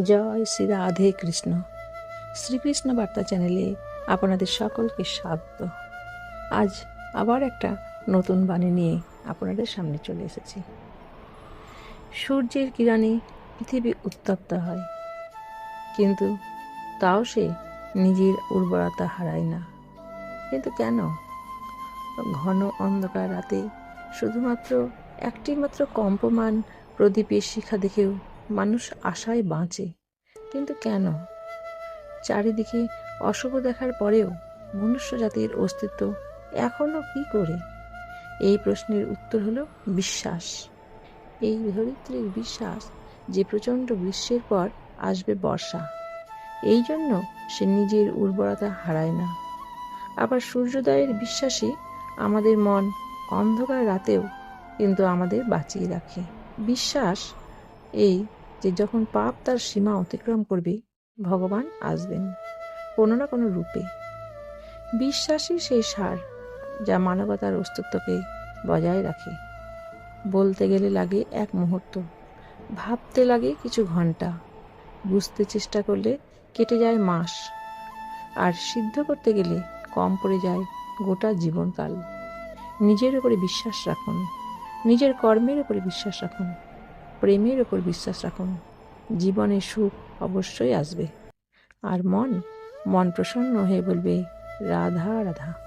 জয় শ্রী রাধে কৃষ্ণ। শ্রীকৃষ্ণ বার্তা চ্যানেলে আপনাদের সকলকে স্বাগত। আজ আবার একটা নতুন বাণী নিয়ে আপনাদের সামনে চলে এসেছি। সূর্যের কিরণে পৃথিবী উত্তপ্ত হয়, কিন্তু তাও সে নিজের উর্বরতা হারায় না। কিন্তু কেন? ঘন অন্ধকার রাতে শুধুমাত্র একটি মাত্র কম্পমান প্রদীপের শিখা দেখেও মানুষ আশায় বাঁচে। কিন্তু কেন? চারিদিকে অশুভ দেখার পরেও মনুষ্য জাতির অস্তিত্ব এখনও কি করে? এই প্রশ্নের উত্তর হলো বিশ্বাস। এই ধরিত্রীর বিশ্বাস যে প্রচণ্ড গ্রীষ্মের পর আসবে বর্ষা, এই জন্য সে নিজের উর্বরতা হারায় না। আবার সূর্যোদয়ের বিশ্বাসই আমাদের মন অন্ধকার রাতেও কিন্তু আমাদের বাঁচিয়ে রাখে। বিশ্বাস এই যে যখন পাপ তার সীমা অতিক্রম করবে, ভগবান আসবেন, কোনো না কোনো রূপে। বিশ্বাসই সেই সার যা মানবতার অস্তিত্বকে বজায় রাখে। বলতে গেলে লাগে এক মুহূর্ত, ভাবতে লাগে কিছু ঘণ্টা বুঝতে চেষ্টা করলে কেটে যায় মাস, আর সিদ্ধ করতে গেলে কম পড়ে যায় গোটা জীবনকাল। নিজের উপরে বিশ্বাস রাখুন, নিজের কর্মের উপরে বিশ্বাস রাখুন। প্রেমের ওপর বিশ্বাস রাখুন। জীবনে সুখ অবশ্যই আসবে। আর মন মন প্রসন্ন হয়ে বলবে, রাধা রাধা।